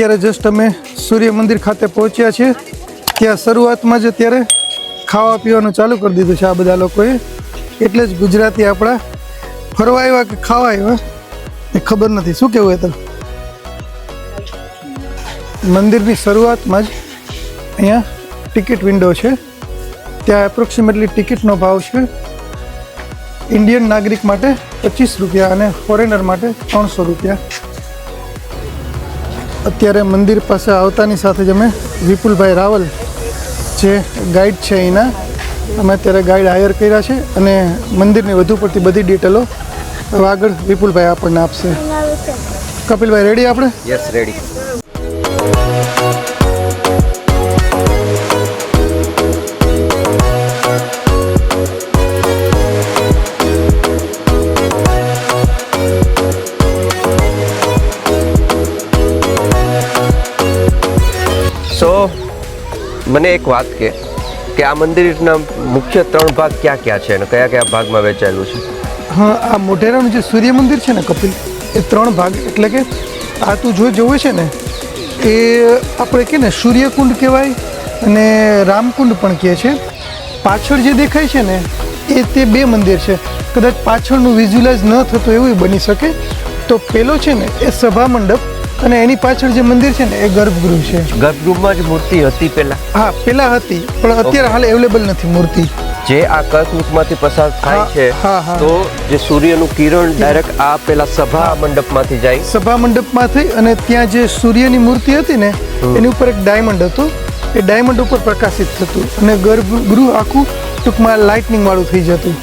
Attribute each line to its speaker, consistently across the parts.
Speaker 1: અત્યારે જસ્ટ અમે સૂર્ય મંદિર ખાતે પહોંચ્યા છીએ. ત્યાં શરૂઆતમાં જ અત્યારે ખાવા પીવાનું ચાલુ કરી દીધું છે આ બધા લોકોએ. એટલે જ ગુજરાતી આપણા ફરવા આવ્યા કે ખાવા આવ્યા? એ ખબર નથી. શું કેવું એ તો? મંદિરની શરૂઆતમાં જ અહીંયા ટિકિટ વિન્ડો છે. ત્યાં એપ્રોક્સિમેટલી ટિકિટનો ભાવ છે ઇન્ડિયન નાગરિક માટે પચીસ રૂપિયા અને ફોરેનર માટે ત્રણસો રૂપિયા. અત્યારે મંદિર પાસે આવતાની સાથે જ અમે વિપુલભાઈ રાવલ જે ગાઈડ છે અહીંના અમે અત્યારે ગાઈડ હાયર કર્યા છે અને મંદિરની વધુ પડતી બધી ડિટેલો આગળ વિપુલભાઈ આપણને આપશે. કપિલભાઈ રેડી આપણે?
Speaker 2: યસ રેડી મને એક વાત કે કે આ મંદિરના મુખ્ય ત્રણ ભાગ ક્યાં ક્યાં છે અને કયા કયા ભાગમાં વેચાયેલું છે?
Speaker 1: હા, આ મોઢેરાનું જે સૂર્ય મંદિર છે ને કપિલ, એ ત્રણ ભાગ, એટલે કે આ તું જો જોવે છે ને, એ આપણે કે ને સૂર્યકુંડ કહેવાય અને રામકુંડ પણ કહે છે. પાછળ જે દેખાય છે ને, એ તે બે મંદિર છે. કદાચ પાછળનું વિઝ્યુલાઇઝ ન થતું એવું બની શકે, તો પેલો છે ને, એ સભા મંડપ અને એની પાછળ જે મંદિર છે ને એ ગર્ભગૃહ છે.
Speaker 2: ગર્ભગૃહમાં જ મૂર્તિ હતી પહેલા
Speaker 1: હા પેલા હતી પણ અત્યારે હાલ અવેલેબલ નથી મૂર્તિ.
Speaker 2: જે આ કલ્પમુખમાંથી પસાર થાય છે. તો જે સૂર્યનું કિરણ ડાયરેક્ટ આ પેલા સભા મંડપમાંથી જાય?
Speaker 1: સભા મંડપમાં થઈ અને ત્યાં જે સૂર્યની મૂર્તિ હતી ને એની ઉપર એક ડાયમંડ હતો. એ ડાયમંડ ઉપર પ્રકાશિત થતું અને ગર્ભગૃહ આખું ટૂંકમાં લાઇટનિંગ વાળું થઈ જતું.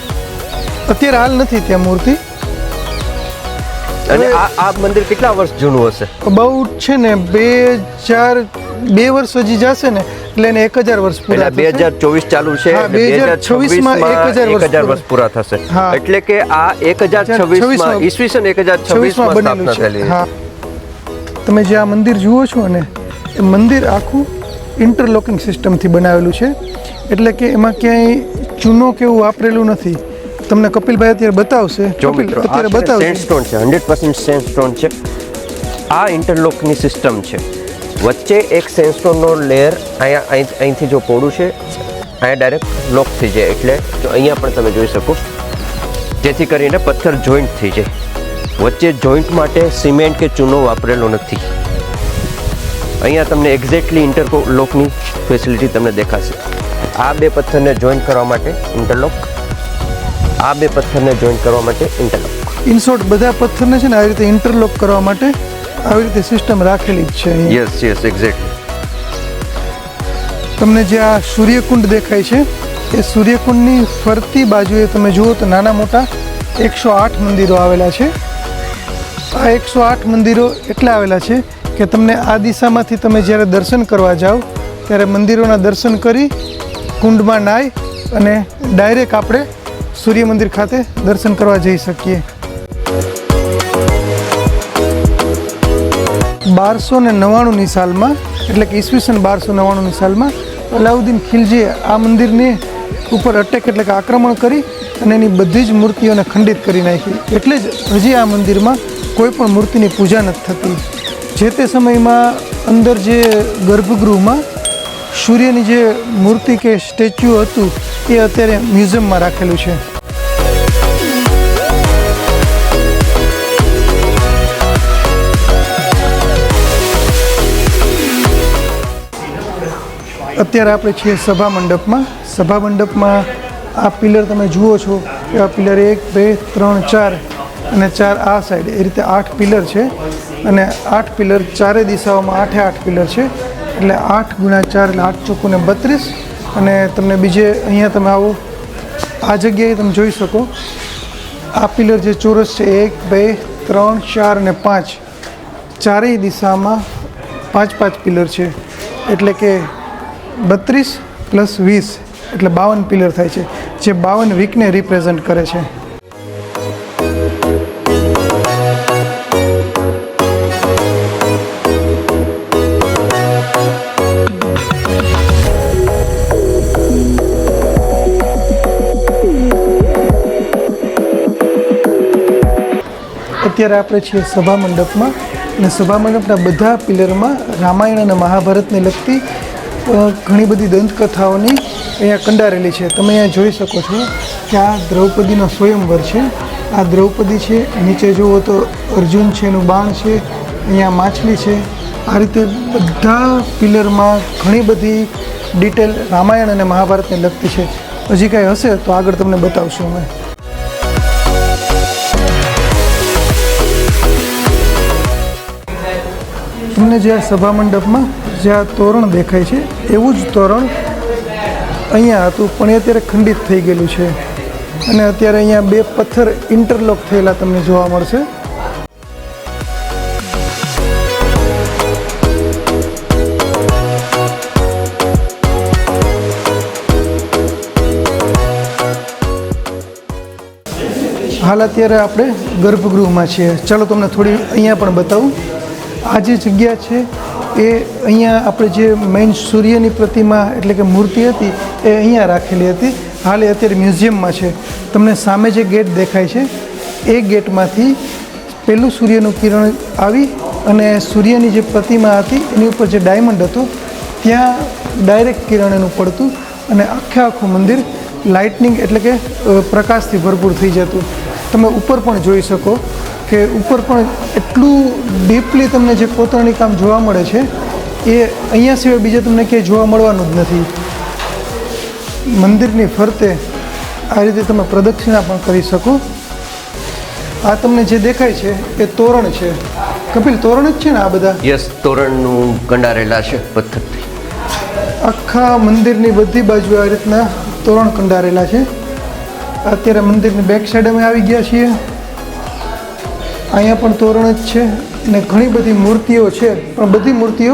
Speaker 1: અત્યારે હાલ નથી ત્યાં મૂર્તિ.
Speaker 2: અને આ આ મંદિર કેટલા વર્ષ જૂનું હશે?
Speaker 1: બહુ છે ને બે ચાર બે વર્ષ હજી જશે ને એટલે એને એક હજાર વર્ષ પૂરા
Speaker 2: બે હજાર ચોવીસ ચાલુ છે બે
Speaker 1: હજાર છવ્વીસમાં 1000
Speaker 2: એક હજાર
Speaker 1: વર્ષ
Speaker 2: પૂરા થશે. એટલે કે આ એક હજાર છવ્વીસ
Speaker 1: 26
Speaker 2: માં ઈસવીસન એક હજાર છવ્વીસમાં
Speaker 1: બનેલું
Speaker 2: સ્થાપના થયેલી
Speaker 1: તમે જે આ મંદિર જુઓ છો ને એ મંદિર આખું ઇન્ટરલોકિંગ સિસ્ટમથી બનાવેલું છે. એટલે કે એમાં ક્યાંય ચૂનો કેવું વાપરેલું નથી. તમને કપિલભાઈ અત્યારે બતાવશે.
Speaker 2: જો મિત્રો
Speaker 1: અત્યારે બતાવશે.
Speaker 2: સેન્ડસ્ટોન છે હંડ્રેડ પર્સન્ટ સેન્ડસ્ટોન છે. આ ઇન્ટરલોકની સિસ્ટમ છે. વચ્ચે એક સેન્ડસ્ટોનનો લેયર અહીંયા અહીં અહીંથી જો પોડું છે અહીંયા ડાયરેક્ટ લોક થઈ જાય. એટલે જો અહીંયા પણ તમે જોઈ શકો. જેથી કરીને પથ્થર જોઈન્ટ થઈ જાય. વચ્ચે જોઈન્ટ માટે સિમેન્ટ કે ચૂનો વાપરેલો નથી. અહીંયા તમને એક્ઝેક્ટલી ઇન્ટરલોકની ફેસિલિટી તમને દેખાશે. આ બે પથ્થરને જોઈન્ટ કરવા માટે ઇન્ટરલોક આ બે પથ્થરને જોઈન્ટ કરવા માટે ઇન્ટરલોક
Speaker 1: ઇનશોર્ટ બધા પથ્થરને છે ને આવી રીતે ઇન્ટરલોક કરવા માટે આવી રીતે સિસ્ટમ રાખેલી જ છે
Speaker 2: યસ યસ એક્ઝેક્ટલી
Speaker 1: તમને જે આ સૂર્યકુંડ દેખાય છે એ સૂર્યકુંડની ફરતી બાજુએ તમે જુઓ તો નાના મોટા એકસો આઠ મંદિરો આવેલા છે. આ એકસો આઠ મંદિરો એટલા આવેલા છે કે તમને આ દિશામાંથી તમે જ્યારે દર્શન કરવા જાઓ ત્યારે મંદિરોના દર્શન કરી કુંડમાં નાહી અને ડાયરેક્ટ આપણે સૂર્ય મંદિર ખાતે દર્શન કરવા જઈ શકીએ. બારસો ને નવ્વાણુંની સાલમાં, એટલે કે ઈસવીસન બારસો નવ્વાણુંની સાલમાં, અલાઉદ્દીન ખિલજીએ આ મંદિરને ઉપર અટેક એટલે કે આક્રમણ કરી અને એની બધી જ મૂર્તિઓને ખંડિત કરી નાખી. એટલે જ હજી આ મંદિરમાં કોઈ પણ મૂર્તિની પૂજા નથી થતી. જે તે સમયમાં અંદર જે ગર્ભગૃહમાં સૂર્યની જે મૂર્તિ કે સ્ટેચ્યુ હતું, એ અત્યારે મ્યુઝિયમમાં રાખેલું છે. અત્યારે આપણે છીએ સભા મંડપમાં. સભા મંડપમાં આ પિલર તમે જુઓ છો એવા પિલર એક, બે, ત્રણ, ચાર અને ચાર આ સાઈડ એ રીતે આઠ પિલર છે. અને આઠ પિલર ચારે દિશાઓમાં આઠે આઠ પિલર છે. એટલે આઠ ગુણ્યા ચાર એટલે આઠ ચોખ્ખું બત્રીસ. અને તમને બીજે અહીંયા તમે આવો. આ જગ્યાએ તમે જોઈ શકો. આ પિલર જે ચોરસ છે, એક, બે, ત્રણ, ચાર અને પાંચ. ચારેય દિશામાં પાંચ પાંચ પિલર છે. એટલે કે બત્રીસ પ્લસ વીસ. એટલે બાવન પિલર થાય છે. જે બાવન વીકને રિપ્રેઝન્ટ કરે છે. અત્યારે આપણે છીએ સભા મંડપમાં અને સભા મંડપના બધા પિલરમાં રામાયણ અને મહાભારતને લગતી ઘણી બધી દંતકથાઓની અહીંયા કંડારેલી છે. તમે અહીંયા જોઈ શકો છો કે આ દ્રૌપદીનો સ્વયંવર છે. આ દ્રૌપદી છે, નીચે જુઓ તો અર્જુન છે, એનું બાણ છે, અહીંયા માછલી છે. આ રીતે બધા પિલરમાં ઘણી બધી ડિટેલ રામાયણ અને મહાભારતને લગતી છે. હજી કાંઈ હશે તો આગળ તમને બતાવશું અમે. તમને જે સભા મંડપમાં જે આ તોરણ દેખાય છે, એવું જ તોરણ અહીંયા હતું, પણ એ અત્યારે ખંડિત થઈ ગયેલું છે. અને અત્યારે અહીંયા બે પથ્થર ઇન્ટરલોક થયેલા તમને જોવા મળશે. હાલ અત્યારે આપણે ગર્ભગૃહમાં છીએ. ચાલો તમને થોડી અહીંયા પણ બતાવું. આ જે જગ્યા છે, એ અહીંયા આપણે જે મેઇન સૂર્યની પ્રતિમા એટલે કે મૂર્તિ હતી, એ અહીંયા રાખેલી હતી. હાલ એ અત્યારે મ્યુઝિયમમાં છે. તમને સામે જે ગેટ દેખાય છે, એ ગેટમાંથી પહેલું સૂર્યનું કિરણ આવી અને સૂર્યની જે પ્રતિમા હતી, એની ઉપર જે ડાયમંડ હતો, ત્યાં ડાયરેક્ટ કિરણ એનું પડતું અને આખે આખું મંદિર લાઇટનિંગ એટલે કે પ્રકાશથી ભરપૂર થઈ જતું. તમે ઉપર પણ જોઈ શકો. કે ઉપર પણ એટલું ડીપલી તમને જે કોતરણી કામ જોવા મળે છે એ અહીંયા સિવાય બીજે તમને ક્યાંય જોવા મળવાનું જ નથી. મંદિરની ફરતે આ રીતે તમે પ્રદક્ષિણા પણ કરી શકો. આ તમને જે દેખાય છે એ તોરણ છે. કપિલ તોરણ જ છે ને આ બધા?
Speaker 2: યસ તોરણનું કંડારેલા છે પથ્થરથી.
Speaker 1: આખા મંદિરની બધી બાજુ આ રીતના તોરણ કંડારેલા છે. અત્યારે મંદિરની બેક સાઈડ અમે આવી ગયા છીએ. અહીંયા પણ તોરણ જ છે અને ઘણી બધી મૂર્તિઓ છે પણ બધી મૂર્તિઓ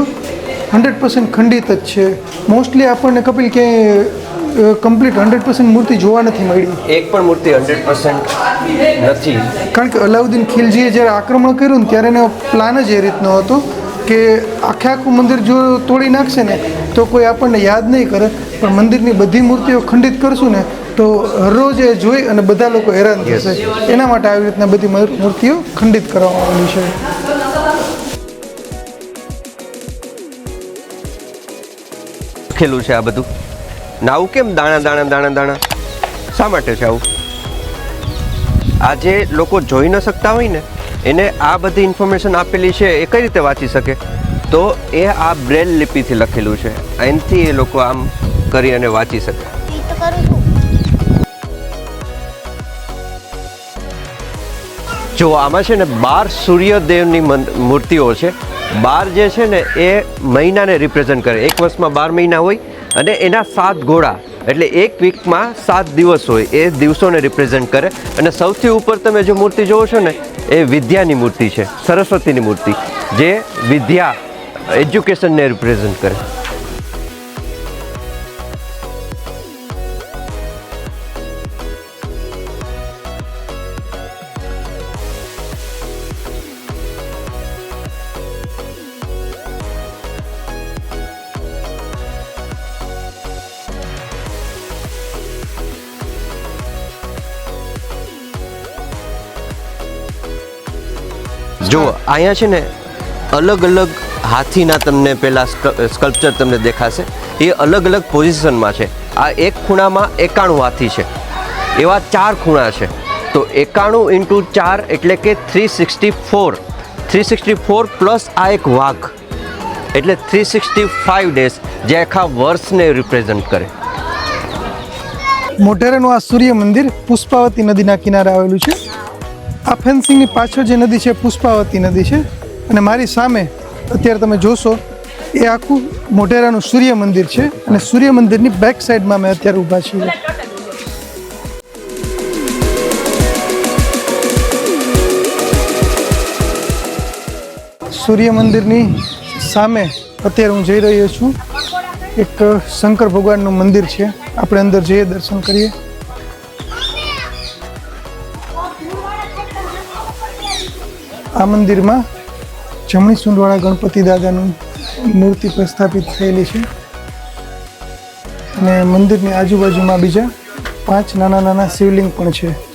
Speaker 1: હંડ્રેડ પર્સન્ટ ખંડિત જ છે. મોસ્ટલી આપણને કપિલ ક્યાંય કમ્પ્લીટ હંડ્રેડ પર્સન્ટ મૂર્તિ જોવા નથી મળી.
Speaker 2: એક પણ મૂર્તિ હંડ્રેડ પર્સન્ટ નથી.
Speaker 1: કારણ કે અલાઉદ્દીન ખિલજીએ જ્યારે આક્રમણ કર્યું ને ત્યારે એનો પ્લાન જ એ રીતનો હતો. કે આખે આખું મંદિર જો તોડી નાખશે ને તો કોઈ આપણને યાદ નહીં કરે. પણ મંદિરની બધી મૂર્તિઓ ખંડિત કરશું ને તો હરરોજ એ જોઈ અને બધા લોકો હેરાન થશે. એના માટે આવી રીતના બધી મૂર્તિઓ ખંડિત કરવામાં આવેલી છે.
Speaker 2: ખેલું છે આ બધું? ના આવું કેમ દાણા દાણા દાણા દાણા? શા માટે છે આવું? આ જે લોકો જોઈ ન શકતા હોય ને? એને આ બધી ઇન્ફોર્મેશન આપેલી છે, એ કઈ રીતે વાંચી શકે? તો એ આ બ્રેલ લિપિથી લખેલું છે. એનાથી એ લોકો આમ કરી અને વાંચી શકે. જો આમાં છે ને બાર સૂર્યદેવની મૂર્તિઓ છે. બાર જે છે ને એ મહિનાને રિપ્રેઝન્ટ કરે. એક વર્ષમાં બાર મહિના હોય અને એના સાત ઘોડા એટલે એક વીકમાં સાત દિવસ હોય, એ દિવસોને રિપ્રેઝેન્ટ કરે. અને સૌથી ઉપર તમે જે મૂર્તિ જોવો છો ને, એ વિદ્યાની મૂર્તિ છે, સરસ્વતીની મૂર્તિ, જે વિદ્યા એજ્યુકેશનને રિપ્રેઝેન્ટ કરે. જુઓ અહીંયા છે ને અલગ અલગ હાથીના તમને પેલા સ્કલ્પચર તમને દેખાશે. એ અલગ અલગ પોઝિશનમાં છે. આ એક ખૂણામાં એકાણું હાથી છે. એવા ચાર ખૂણા છે. તો એકાણું ઇન્ટુ ચાર એટલે કે three sixty four. Three sixty four plus આ એક વાઘ. એટલે થ્રી સિક્સટી ફાઇવ ડેઝ જે આખા વર્ષને રિપ્રેઝન્ટ કરે.
Speaker 1: મોઢેરાનું આ સૂર્ય મંદિર પુષ્પાવતી નદીના કિનારે આવેલું છે. આ ફેન્સિંગની પાછળ જે નદી છે, પુષ્પાવતી નદી છે, અને મારી સામે અત્યારે તમે જોશો, એ આખું મોઢેરાનું સૂર્ય મંદિર છે, અને સૂર્ય મંદિરની બેક સાઈડમાં અમે અત્યારે ઊભા છીએ. સૂર્ય મંદિરની સામે અત્યારે હું જઈ રહ્યો છું. એક શંકર ભગવાનનું મંદિર છે. આપણે અંદર જઈએ, દર્શન કરીએ. આ મંદિરમાં જમણી સુંડવાળા ગણપતિ દાદાનું મૂર્તિ પ્રસ્થાપિત થયેલી છે. અને મંદિરની આજુબાજુમાં બીજા પાંચ નાના નાના શિવલિંગ પણ છે.